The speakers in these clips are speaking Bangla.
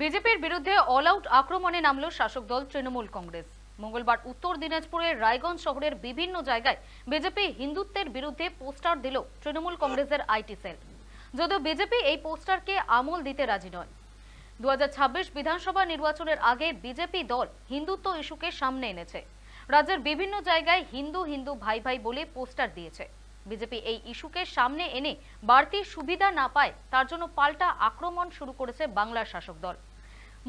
বিজেপির বিরুদ্ধে অল আউট আক্রমণে নামল শাসক দল তৃণমূল কংগ্রেস। মঙ্গলবার উত্তর দিনাজপুরের রায়গঞ্জ শহরের বিভিন্ন জায়গায় বিজেপি হিন্দুত্বের বিরুদ্ধে পোস্টার দিল তৃণমূল কংগ্রেসের আইটি সেল। যদিও বিজেপি এই পোস্টারকে আমল দিতে রাজি নয়। দু বিধানসভা নির্বাচনের আগে বিজেপি দল হিন্দুত্ব ইস্যুকে সামনে এনেছে। রাজ্যের বিভিন্ন জায়গায় হিন্দু হিন্দু ভাই ভাই বলে পোস্টার দিয়েছে। বিজেপি এই ইস্যুকে সামনে এনে বাড়তি সুবিধা না পায়, তার জন্য পাল্টা আক্রমণ শুরু করেছে বাংলার শাসক দল।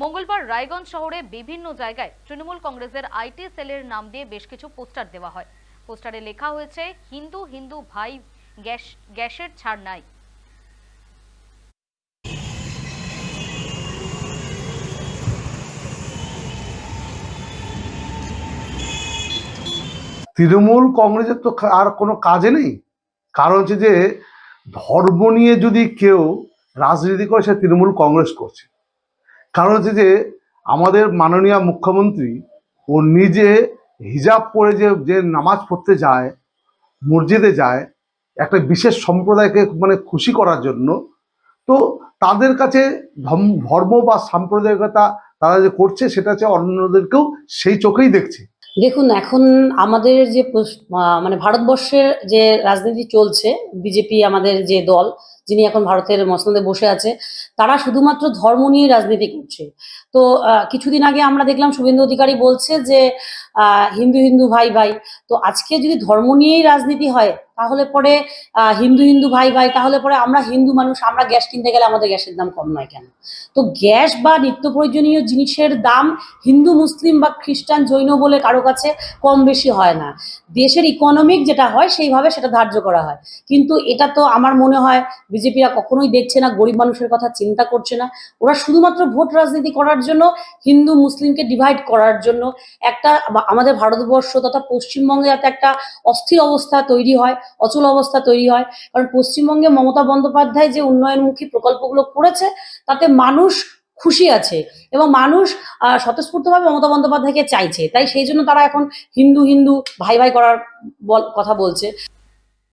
মঙ্গলবার রায়গঞ্জ শহরে বিভিন্ন জায়গায় তৃণমূল কংগ্রেসের আইটি সেলের নাম দিয়ে বেশ কিছু পোস্টার দেওয়া হয়। পোস্টারে লেখা হয়েছে, হিন্দু হিন্দু ভাই, গ্যাস, গ্যাসের ছাড় নাই। তৃণমূল কংগ্রেসের তো আর কোনো কাজে নেই? কারণ হচ্ছে যে, ধর্ম নিয়ে যদি কেউ রাজনীতি করে, সে তৃণমূল কংগ্রেস করছে। কারণ হচ্ছে যে, আমাদের মাননীয় মুখ্যমন্ত্রী, ও নিজে হিজাব পরে যে যে নামাজ পড়তে যায়, মসজিদে যায়, একটা বিশেষ সম্প্রদায়কে মানে খুশি করার জন্য, তো তাদের কাছে ধর্ম বা সাম্প্রদায়িকতা তারা যে করছে, সেটা হচ্ছে অন্যদেরকেও সেই চোখেই দেখছে। দেখুন এখন আমাদের যে মানে ভারতবর্ষের যে রাজনীতি চলছে বিজেপি আমাদের যে দল যিনি এখন ভারতের মসনদে বসে আছে, তারা শুধুমাত্র ধর্ম নিয়ে রাজনীতি করছে। তো কিছুদিন আগে আমরা দেখলাম শুভেন্দু অধিকারী বলছে যে হিন্দু হিন্দু ভাই ভাই, তো আজকে যদি ধর্ম নিয়েই রাজনীতি হয়, তাহলে পরে হিন্দু হিন্দু ভাই ভাই, তাহলে পরে আমরা হিন্দু মানুষ, আমরা গ্যাস কিনতে গেলে আমাদের গ্যাসের দাম কম নয় কেন? তো গ্যাস বা নিত্য প্রয়োজনীয় জিনিসের দাম হিন্দু, মুসলিম বা খ্রিস্টান জৈন বলে কারও কাছে কম বেশি হয় না। দেশের ইকোনমিক যেটা হয়, সেইভাবে সেটা ধার্য করা হয়। কিন্তু এটা তো আমার মনে হয় বিজেপিরা কখনোই দেখছে না, গরিব মানুষের কথা চিন্তা করছে না। ওরা শুধুমাত্র ভোট রাজনীতি করার জন্য, হিন্দু, মুসলিমকে ডিভাইড করার জন্য। একটা আমাদের ভারতবর্ষ তথা পশ্চিমবঙ্গে যাতে একটা অস্থির অবস্থা তৈরি হয়, অচল অবস্থা তৈরি হয়। কারণ পশ্চিমবঙ্গে মমতা বন্দ্যোপাধ্যায় যে উন্নয়নমুখী প্রকল্পগুলো করেছে, তাতে মানুষ খুশি আছে এবং মানুষ স্বতঃস্ফূর্তভাবে মমতা বন্দ্যোপাধ্যায়কে চাইছে। তাই সেই জন্য তারা এখন হিন্দু হিন্দু, ভাই ভাই করার কথা বলছে।